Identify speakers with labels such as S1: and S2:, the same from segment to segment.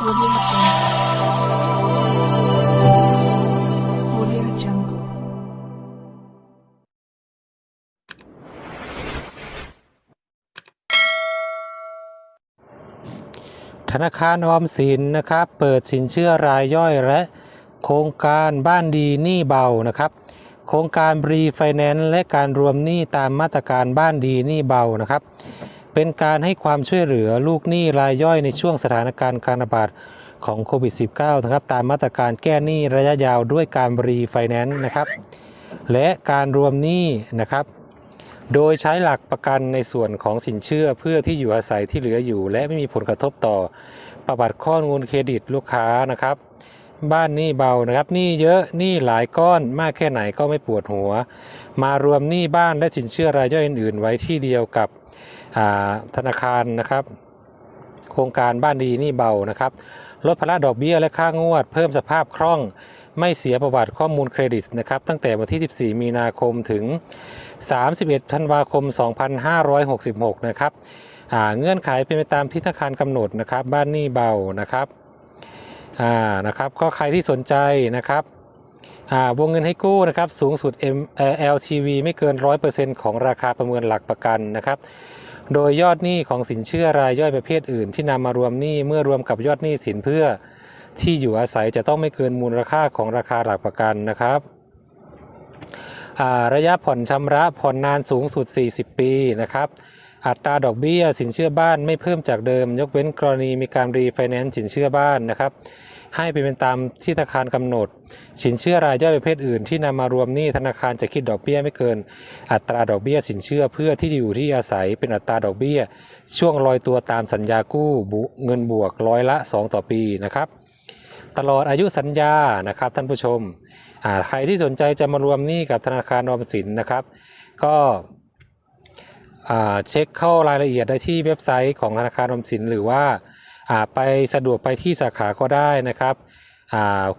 S1: ธนาคารออมสินนะครับ เปิดสินเชื่อรายย่อยและโครงการบ้านดีหนี้เบานะครับ โครงการบรีไฟแนนซ์และการรวมหนี้ตามมาตรการบ้านดีหนี้เบานะครับ เป็นการให้ความช่วยเหลือลูกหนี้รายย่อยในช่วงสถานการณ์การระบาดของโควิด -19 นะครับตามมาตรการแก้หนี้ระยะยาวด้วยการบรีไฟแนนซ์นะครับ และการรวมหนี้นะครับ โดยใช้หลักประกันในส่วนของสินเชื่อเพื่อที่อยู่อาศัยที่เหลืออยู่ และไม่มีผลกระทบต่อประวัติข้อมูลเครดิตลูกค้านะครับ บ้านหนี้เบานะครับหนี้เยอะหนี้หลายก้อนมากแค่ไหนก็ไม่ปวดหัว มารวมหนี้บ้านและสินเชื่อรายย่อยอื่นๆ ไว้ที่เดียวกับ ธนาคารนะครับ โครงการบ้านดีนี้เบานะครับลดภาระดอกเบี้ยและค่างวด เพิ่มสภาพคล่องไม่เสียประวัติข้อมูลเครดิตนะครับตั้งแต่วันที่ 14 มีนาคมถึง 31 ธันวาคม 2566 นะครับเงื่อนไขเป็นไปตามที่ธนาคารกำหนดนะครับ บ้านหนี้เบานะครับนะครับ ก็ใครที่สนใจนะครับ วงเงินให้กู้นะครับสูงสุด M เอ่อ LTV ไม่เกิน 100%ของราคาประเมินหลักประกันนะครับโดยยอดหนี้ของสินเชื่อรายย่อยประเภทอื่น ที่นำมารวมหนี้เมื่อรวมกับยอดหนี้สินเพื่อที่อยู่อาศัยจะต้องไม่เกินมูลค่าของราคาหลักประกันนะครับระยะผ่อนชำระผ่อนนานสูงสุด 40 ปีนะครับอัตราดอกเบี้ยสินเชื่อบ้านไม่เพิ่มจากเดิม ยกเว้นกรณีมีการรีไฟแนนซ์สินเชื่อบ้านนะครับ ให้ไปเป็นตามที่ธนาคารกำหนด สินเชื่อรายย่อยประเภทอื่น ที่นำมารวมหนี้ธนาคารจะคิดดอกเบี้ยไม่เกิน อัตราดอกเบี้ยสินเชื่อเพื่อที่จะอยู่ที่อาศัยเป็นอัตราดอกเบี้ย ช่วงลอยตัวตามสัญญากู้เงินบวกร้อยละ 2 ต่อปีนะครับตลอดอายุสัญญานะครับท่านผู้ชมใครที่สนใจจะมารวมหนี้กับธนาคารออมสินนะครับ ก็เช็คเข้ารายละเอียดได้ที่เว็บไซต์ของธนาคารออมสิน หรือว่า ไปสะดวกไปที่สาขาก็ได้นะครับ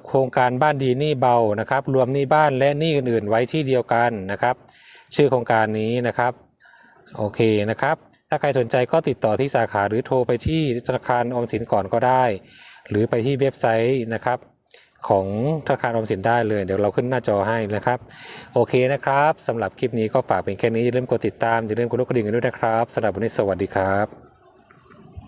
S1: โครงการบ้านดีหนี้เบานะครับ รวมหนี้บ้านและหนี้อื่นๆ ไว้ที่เดียวกันนะครับ ชื่อโครงการนี้นะครับโอเคนะครับ ถ้าใครสนใจก็ติดต่อที่สาขาหรือโทรไปที่ธนาคารออมสินก่อนก็ได้ หรือไปที่เว็บไซต์นะครับของธนาคารออมสินได้เลย เดี๋ยวเราขึ้นหน้าจอให้นะครับ โอเคนะครับสำหรับคลิปนี้ก็ฝากเป็นแค่นี้อย่าลืมกดติดตามอย่าลืมกดกระดิ่งกันด้วยนะครับสำหรับวันนี้สวัสดีครับ